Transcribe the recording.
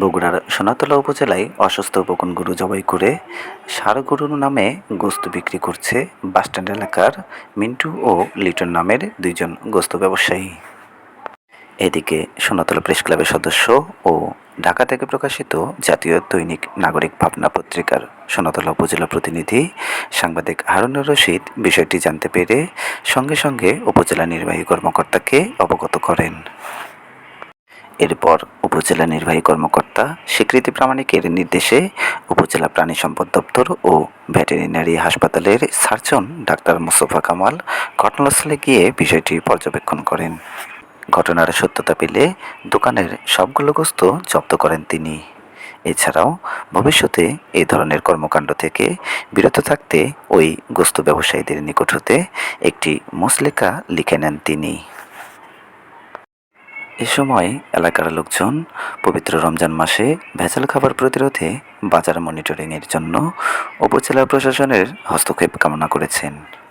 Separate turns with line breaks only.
বগুড়ার সোনাতলা উপজেলায় অসুস্থ বকুন গরু জবাই করে ষাড় গরুর নামে গোস্ত বিক্রি করছে বাসস্ট্যান্ড এলাকার মিন্টু ও লিটন নামের দুইজন গোস্ত ব্যবসায়ী। এদিকে সোনাতলা প্রেস ক্লাবের সদস্য ও ঢাকা থেকে প্রকাশিত জাতীয় দৈনিক নাগরিক ভাবনা পত্রিকার সোনাতলা উপজেলা প্রতিনিধি সাংবাদিক হারুনুর রশিদ বিষয়টি জানতে পেরে সঙ্গে সঙ্গে উপজেলা নির্বাহী কর্মকর্তাকে অবগত করেন। এরপর উপজেলা নির্বাহী কর্মকর্তা স্বীকৃতি প্রামাণিকের নির্দেশে উপজেলা প্রাণী সম্পদ দপ্তর ও ভেটেরিনারি হাসপাতালের সার্জন ডাক্তার মোস্তফা কামাল ঘটনাস্থলে গিয়ে বিষয়টি পর্যবেক্ষণ করেন। ঘটনার সত্যতা পেলে দোকানের সবগুলো গোস্ত জব্দ করেন তিনি। এছাড়াও ভবিষ্যতে এই ধরনের কর্মকাণ্ড থেকে বিরত থাকতে ওই গোস্ত ব্যবসায়ীদের নিকট হতে একটি মুসলেকা লিখে নেন তিনি। এ সময় এলাকার লোকজন পবিত্র রমজান মাসে ভেজাল খাবার প্রতিরোধে বাজার মনিটরিংয়ের জন্য উপজেলা প্রশাসনের হস্তক্ষেপ কামনা করেছেন।